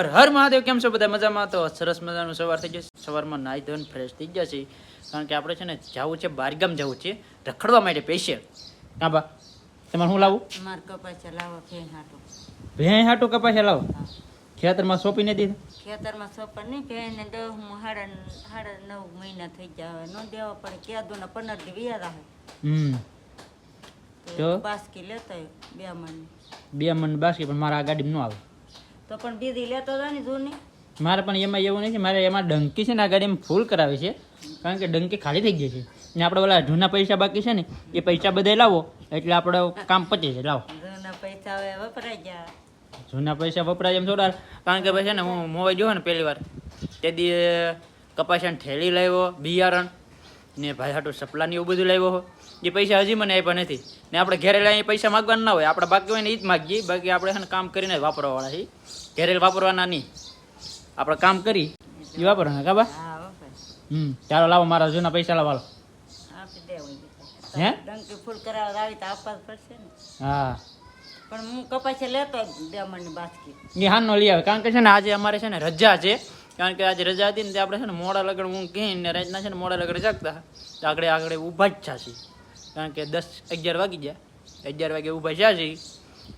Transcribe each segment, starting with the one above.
હર હર મહાદેવ કેમ છો બધા મજામાં? તો સરસ મજાનું સવાર થઈ જશે સવારમાં નાહી ધોઈને ફ્રેશ થઈ જશે કારણ કે આપણે છે ને જવું છે બારગામ જવું છે રખડવા માટે પૈસે હા બા. તમારે શું લાવું મારે કપાસ લાવો ફેન હાટો. ભેં હાટો કપાસ લાવો ખેતરમાં સોંપીને દીધું? ખેતરમાં સોપર નહીં ફેન ને દસ હાડા હાડા નવ મહિના થઈ ગયા હવે ન દેવા પડે ક્યાં ના પંદર દી વ્યા રાખે હમ. તો? બાસકી લેતા બે મણ બે મણ બાસકી પણ મારા આ ગાડીમાં ન આવે. તો પણ બીજી લેતો હતો ને જૂની. મારે પણ એમાં એવું નહીં છે મારે એમાં ડંકી છે ને આ ગાડીમાં ફૂલ કરાવી છે. કારણ કે ડંકી ખાલી થઈ ગઈ છે. ને આપણે ઓલા જૂના પૈસા બાકી છે ને એ પૈસા બધા લાવો એટલે આપણે કામ પચી છે લાવો. જૂના પૈસા હવે વપરાઈ ગયા. જૂના પૈસા વપરાય એમ થોડા કારણ કે ભાઈ છે ને હું મોબાઈલ જોયો ને પહેલી વાર તે દી કપાસિયાની થેલી લાવ્યો બિયારણ ને ભાઈ હાટું સપલાની એવું બધું લાવ્યો. એ પૈસા હજી મને આપ્યા નથી. ને આપણે ઘેરે લઈ પૈસા માગવાના ના હોય આપણે બાકી હોય ને એ જ માગીએ. બાકી આપણે છે ને કામ કરીને વાપરવાવાળા છીએ. ઘરે વાપરવાના નહીં. આપણે કામ કરી એ વાપરવાના કાબા હમ ચાલો લાવો મારા જૂના પૈસા લાવો હે? ડંકી ફૂલ કરાવવા આવી તો આપવા જ પડશે ને. હા. પણ હું કપાસ લેતો બે મણની બાસકી એ લઈ આવે કારણ કે છે ને આજે અમારે છે ને રજા છે. કારણ કે આજે રજા હતી ને આપણે છે ને મોડા લગન હું કહી ને રાતના છે ને મોડા લગન જાગતા. આગળ આગળ ઊભા જ છાશી કારણ કે દસ અગિયાર વાગી ગયા. અગિયાર વાગે ઊભા થયા છીએ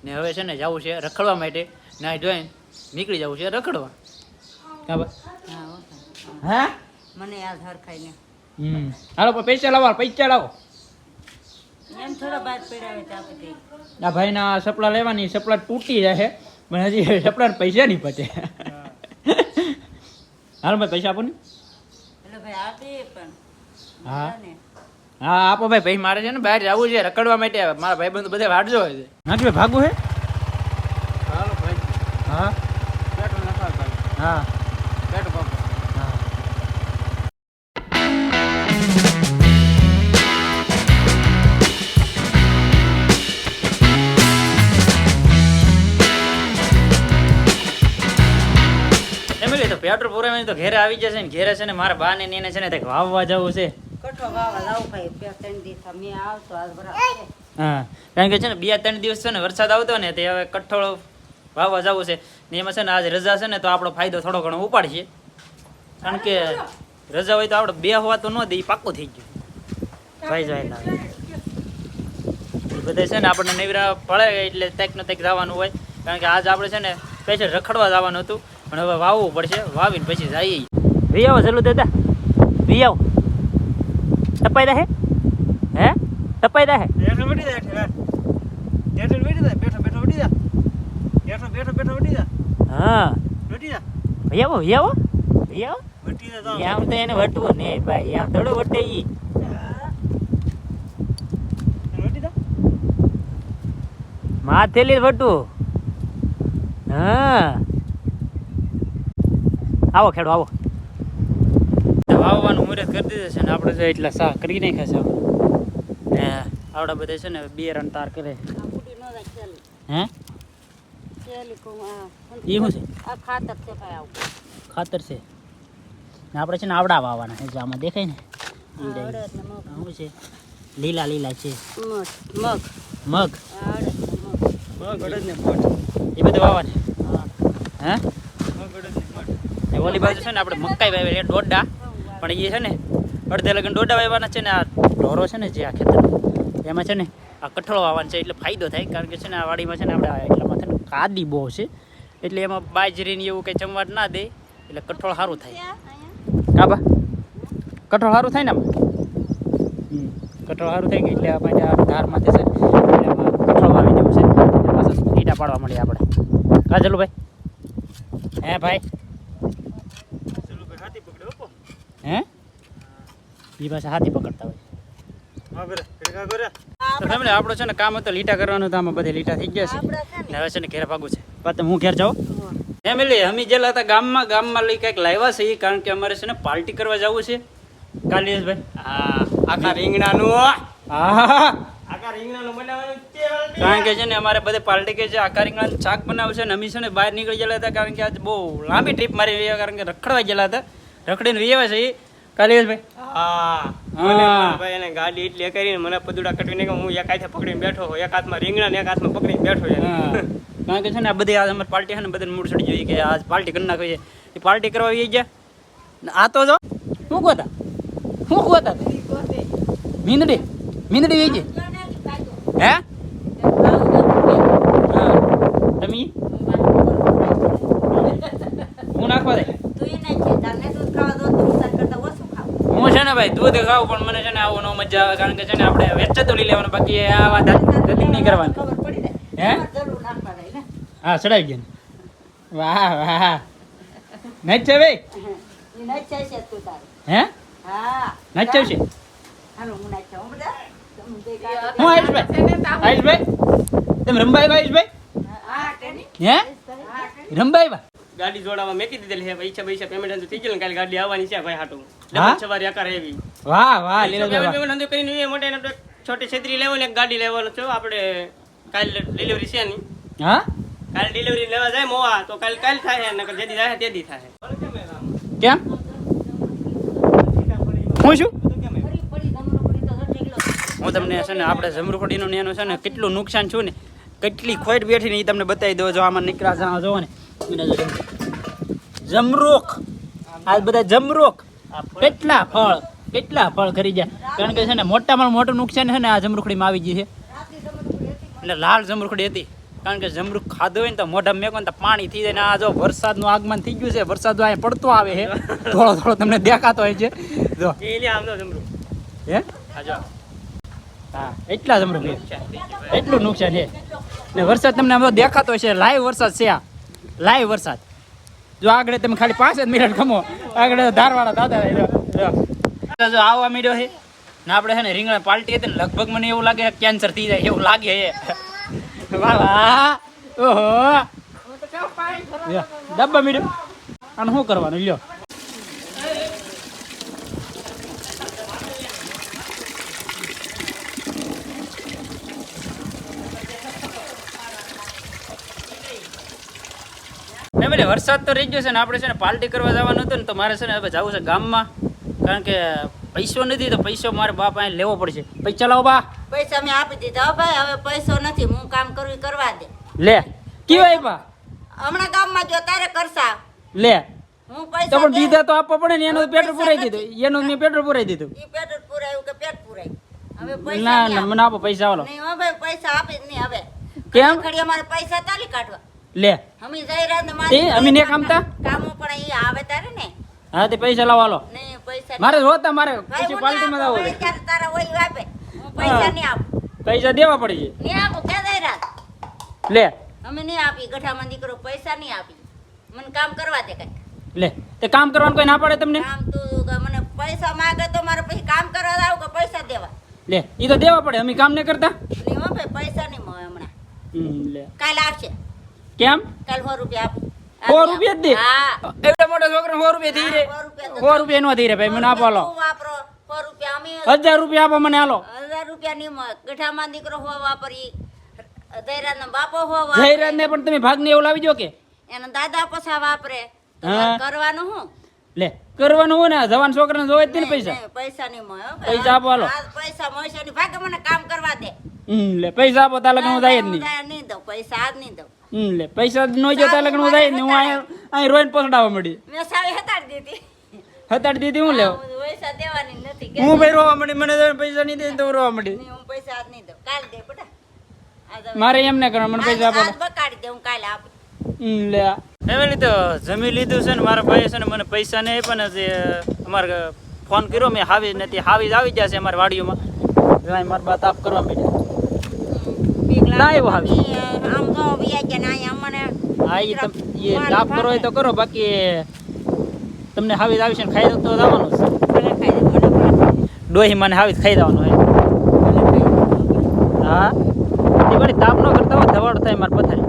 ને હવે છે ને જવું છે રખડવા માટે. નાય ધોઈને નીકળી જવું છે રખડવા. હા હા મને યાદ હરખાઈને. હમ. હાલો પણ પૈસા લાવો પૈસા લાવો. એમ થોડા તો આપી આ ભાઈના સપડા લેવાની સપડા તૂટી જાય પણ હજી સપડા પૈસા નહીં પતે. હાલો ભાઈ પૈસા આપો ને. એટલે ભાઈ આપી પણ. હા. હા આપો ભાઈ ભાઈ મારે છે ને બહાર જવું છે રખડવા માટે. મારા ભાઈ બંધ બધા વાટ હોય છે. નાથી ભાઈ ભાગવું હે? હાલો ભાઈ. હા. પેટ્રોલ નખાવ ભાઈ. હા. પેટ્રોલ પંપ પેટ્રોલ પુરાવાની તો ઘેરે આવી જશે ને ઘેરે છે ને મારા બા ને એને છે ને કંઈક વાવવા જવું છે. હા, કારણ કે છે ને, બે ત્રણ દિવસ છે ને વરસાદ આવતો ને, તે હવે કઠોળ વાવવા જવું છે. ને એમાં છે ને, આજે રજા છે ને, તો આપણો ફાયદો થોડો ઘણો ઉપાડશે. કારણ કે રજા હોય તો આપણે બે હોવા તો ન દે પાક્કું થઈ ગયું. ભાઈ જાય બધા છે ને, આપણને નેવરા પડે એટલે તેક ને તેક જવાનું હોય. કારણ કે આજ આપણે છે ને, સ્પેશિયલ રખડવા જવાનું હતું. પણ હવે વાવવું પડશે. વાવીને પછી જઈએ. વી આવો ચલો દાદા. વી આવો. તપાઈ રહે હે? તપાઈ રહે બેઠો બેઠી જા ઠેલા બેઠો બેઠી જા બેઠો બેઠો બેઠી જા બેઠો બેઠો બેઠો બેઠી જા હા. બેઠી જા ભૈયાવો ભૈયાવો ભૈયાઓ આવો. ભૈયા આવો. બેઠી જા આમ તો એને વટવું ને ભાઈ આમ થોડું વટે ઈ. માથેલી વટવું. હા. આવો ખેડો આવો. કરી દીધું છે ને આપણે જો એટલા સાહ કરી નાખ્યા છે. ને આવડા બધા છે ને બે રન તાર કરે. હે? એ કો શું છે? આ ખાતર છે ભાઈ ખાતર છે. ને આપણે છે ને આવડા વાવવાના છે જે આમાં દેખાય ને? શું છે. લીલા લીલા છે. મગ મગ. મગ? આ ને મગ. મગ ગડદ ને પોટ એ બધું વાવવાના? હે. ઓલી બાજુ છે ને આપણે મકાઈ વાવી. દોડા પણ એ છે ને અડધે લગન ડોડા વાવવાના છે ને આ ઢોરો છે ને જે આ ખેતર એમાં છે ને આ કઠળો વાવવાનું છે એટલે ફાયદો થાય, કારણ કે છે ને આ વાડીમાં છે ને આપણે એટલામાં છે ને કાદી બહુ છે. એટલે એમાં બાજરી ને એવું કંઈ ચમવાટ ના દે, એટલે કઠોળ સારું થાય. કાબા? કઠોળ સારું થાય ને આમાં? કઠોળ સારું થાય એટલે આપણે આ ધારમાંથી છે એટલે એમાં કઠોળ વાવી દેવું છે. પાછા ઈટા પાડવા મળીએ આપણે. કા ચાલુ ભાઈ હે ભાઈ ચલો ભાઈ હાથી પકડ્યો ઓપો હે એ પાછા હાથી પકડતા હોય. તો ફેમિલી આપણો છે ને કામ હતું લીટા કરવાનું તો આમાં બધે લીટા થઈ ગયા છે. ને હવે છે ને ઘેર ભાગું છે. પાછું હું ઘેર જાઉં? ફેમિલી અમે જેલા હતા ગામમાં ગામમાં લઈ કંઈક લાવ્યા છે ઈ કારણ કે અમારે છે ને પાર્ટી કરવા જવું છે. કાલિયેશભાઈ હા આખા રીંગણાનું હા. આખા રીંગણાનું બનાવવાનું છે કારણ કે છે ને અમારે બધે પાર્ટી કે છે આખા રીંગણાનું શાક બનાવશે ને અમે છે ને બહાર નીકળી ગયેલા હતા કારણ કે આજ બહુ લાંબી ટ્રીપ મારી રહ્યા કારણ કે રખડવા ગયેલા હતા. રખડીને રહ્યા છે ઈ કાલિયેશભાઈ હા. ભાઈ એને ગાડી એટલી કરીને મને પદુડા કટવીને કે હું એક હાથે પકડીને બેઠો એક હાથમાં રીંગણા ને એક હાથમાં પકડીને બેઠો કારણ કે છે ને આ બધી આજ અમારી પાર્ટી છે ને બધાને મૂળ ચડી જોઈએ કે આજ પાર્ટી કરી નાખવી છે. એ પાર્ટી કરવા આવી ગયા? આ તો જો શું ગોતા? શું ગોતા? મીંદડી? મીંદડી હે હા તમે હું નાખવા દે તું એ નહીં છે તારને દૂધ ખાવા દો તો તાર કરતા ઓછું ખાવું હું છે ને ભાઈ દૂધ ખાવ પણ મને છે ને આવું ન મજા આવે કારણ કે છે ને આપણે વેચે તો લઈ લેવાનું બાકી આ વાત ગતિ નહીં કરવાની. હે? જાય જરૂર નાખવા રહી ને. હા ચડાવી ગયા વાહ વાહ. નહીં છે ભાઈ? એ છે છે તું તારે. હે? હા. નાચ્યો છે હાલો હું આયુષભાઈ? આયુષભાઈ? તમે રંબાઈ આયુષભાઈ? હા હે? રમભાઈ ભાઈ બા ગાડી જોડાવા મેકી દીધેલી છે પૈસા પૈસા પેમેન્ટ થઈ ગયેલું કાલે ગાડી આવવાની છે ભાઈ હાટું. ડબલ સવારી આકાર એવી. વાહ વાહ લીલો પેમેન્ટ પેમેન્ટ અંતુ કરીને એ મોટે છોટી છેતરી લેવાની એક ગાડી લેવાનો છો આપણે કાલે ડિલિવરી છે ની હા? કાલે ડિલિવરી લેવા જાય મોવા તો કાલે કાલ થાય નકર જેદી જાય તેદી થાય. કેમ? હું શું નીકળો હું તમને છે ને આપણે જમરૂખડીનું ને એનું છે ને કેટલું નુકસાન છું ને કેટલી ખોટ બેઠી ને એ તમને બતાવી દો જો આમાં નીકળ્યા છે જોવો ને. એને જો જમ- આ બધા જમરોક કેટલા ફળ કેટલા ફળ ખરી જાય કારણ કે છે ને, મોટામાં મોટું નુકસાન છે ને, આ જમરૂખડીમાં આવી ગઈ છે. એટલે લાલ જમરૂખડી હતી. કારણ કે જમરૂખ ખાધો હોય ને તો મોઢા મેકો તો પાણી થઈ જાય. ને આ જો વરસાદનું આગમન થઈ ગયું છે, વરસાદ અહીંયા પડતો આવે છે. થોડો થોડો તમને દેખાતો હોય છે. જો. હે? હા, એટલા જમરૂખ એટલું નુકસાન છે. ને વરસાદ તમને દેખાતો હોય છે લાઈવ વરસાદ છે આ. લાઈવ વરસાદ. જો આગળ તમે ખાલી પાંચ જ મિનિટ ખમો આગળ ધારવાળા દાદા જો, આવવા મીડ્યો છે ને આપણે છે ને રીંગણા પાલટી હતી ને લગભગ મને એવું લાગે કેન્સર થઈ જાય એવું લાગે છે વાહ ઓહો. ડબ્બા મીડ્યો અને શું કરવાનું લ્યો. ફેમિલી વરસાદ તો રહી ગયો છે ને આપણે છે ને પાર્ટી કરવા જવાનું હતું ને તો મારે છે ને હવે જવું છે ગામમાં. કારણ કે પૈસો નથી તો પૈસો મારે બાપ અહીં લેવો પડશે. પૈસા લાવો બા. પૈસા મેં આપી દીધા ભાઈ હવે પૈસો નથી હું કામ કરવું કરવા દે. લે. કેવાય બા? હમણાં ગામમાં જો તારે કરશા. લે. હું પૈસા પણ દીધા તો આપવા પડે ને એનું પેટ્રોલ પુરાઈ દીધું. એનું મેં પેટ્રોલ પુરાઈ દીધું. ઈ પેટ્રોલ પુરાયું કે પેટ પુરાયું? હવે પૈસા ના ના મને આપો પૈસા વાળો નહીં હવે ભાઈ પૈસા આપી જ નહીં હવે. કેમ? ખડી અમારે પૈસા તાલી કાઢવા. લે. અમે જઈ રહ્યા ને તે અમે ને કામતા? કામો પણ અહીં આવે તારે ને. હા તે પૈસા લાવો હાલો. નહીં પૈસા મારે રોતા મારે પછી પાર્ટી માં ના પૈસા તારા ઓય આપે. હું પૈસા. નહીં આપું. પૈસા દેવા પડી છે. નહીં આપો કે જઈ રહ્યા? લે. અમે નહીં આપી ગઠામાં દીકરો પૈસા નહીં આપી. મને કામ કરવા દે કઈ લે તે કામ કરવાનું કોઈ ના પડે તમને? કામ તું મને પૈસા માંગે તો મારે પછી કામ કરવા આવું કે પૈસા દેવા? લે એ તો દેવા પડે અમે કામ નહીં કરતા? નહીં હો પૈસા નહીં મળે હમણાં. હમ, લે. કાલ આપશે કેમ? કાલ સો રૂપિયા આપું. સો રૂપિયા જ દે? હા. એવડા મોટા છોકરા સો રૂપિયા થઈ રે સો રૂપિયા નો થઈ રે ભાઈ મને આપો અમે હજાર રૂપિયા આપો મને હાલો. હજાર રૂપિયા ની ગઠામાં દીકરો હો વાપરી દૈરાનો બાપો હો જયરાજ ને પણ તમે ભાગ ને એવું લાવી દો કે? એના દાદા પછા વાપરે. કરવાનું હું? લે કરવાનું હોય ને? જવાન છોકરાને જોવે જ ને પૈસા પૈસા. નહીં મળે પૈસા આપો હાલો. આ પૈસા મળશે ભાગ મને કામ કરવા દે. હમ લે પૈસા આપો લગન હું જાય જ નહીં. નહીં દઉં. પૈસા આજ નહીં દઉં. હમ લે પૈસા નો જોતા લગ્ન લગન ને હું અહીંયા અહીં રોઈને પસડાવવા મળી મેં સાવી હતાડી દીધી. હતાડી દીધી હું લેવો પૈસા દેવાની નથી હું ભાઈ રોવા મળી મને પૈસા નહીં દે તો રોવા મળી હું પૈસા આજ નહીં દઉં. કાલ દે બેટા. મારે એમ ના કરવા મને પૈસા આપો બકાડી દે હું કાલે આપું. હમ લે. ફેમિલી તો જમી લીધું છે ને મારા ભાઈએ છે ને મને પૈસા નહીં પણ જે અમારે ફોન કર્યો મેં હાવી નથી. હાવી આવી જશે અમારી વાડીઓમાં. મારા બા તાપ કરવા માંડ્યા. ના એવું આવી. તો ને હા તમ કરો તો કરો બાકી તમને હાવી આવી છે ખાઈ તો જવાનું છે. ડોહી મને હાવી ખાઈ હોય. દે. હા? એ વળી તાપ ન કરતા હોય ધવાડ થાય મારા પથારી.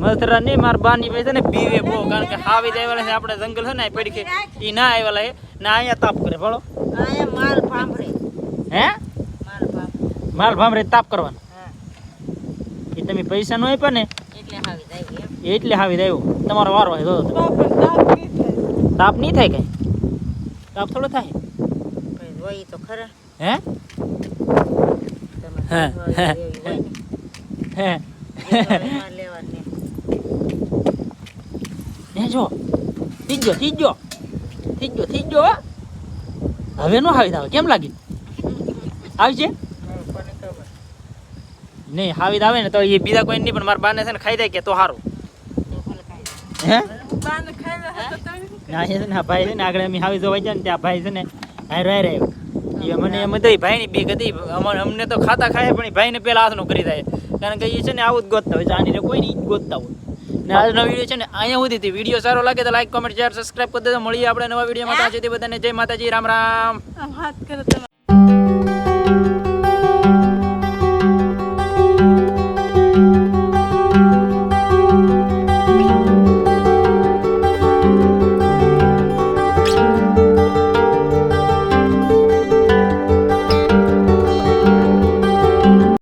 મથરા નહીં મારા બાની ભાઈ છે ને પીવે બહુ કારણ કે હાવી દેવાલા છે આપણે જંગલ છે ને પડી એ ના આવેલા છે. ને અહીંયા તાપ કરે અહીંયા માલ ફાંભરે હે? માલ ભાંભરે તાપ કરવાનો. તમે પૈસા નો આપ્યા ને એટલે હાવી જાય એટલે હાવી દેવું તમારો વારો હોય જો તાપ નહીં થાય. કઈ? તાપ થોડો થાય? તો ખરા. હે? તમે હા, હા, જો. થઈ ગયો થઈ ગયો. હવે નો હાવી આવે કેમ લાગી આવી છે કોને ખબર નહીં હાવી આવે ને તો એ બીજા કોઈ નહીં, પણ મારા બાને છે ને ખાઈ દે કે તો સારું તો છે ને છે આગળ અમે હાવી જોવા જાય ને, ત્યાં ભાઈ છે ને હારે હારે આવ્યો. મને એમ હતું ભાઈ ની બીક હતી અમને તો ખાતા ખાય, પણ ભાઈ ને પેલા હાથનું કરી જાય કારણ કે એ છે ને, આવું જ ગોતતા હોય જાણીને કોઈ નહીં ગોતતા હોય. ને આજનો વીડિયો છે ને, અહીંયા સુધી વીડિયો સારો લાગે તો લાઈક કોમેન્ટ શેર સબસ્ક્રાઈબ કરી દેજો. મળીએ આપણે નવા વિડીયોમાં. ત્યાં સુધી બધાને જય માતાજી, રામ રામ. વાત કરો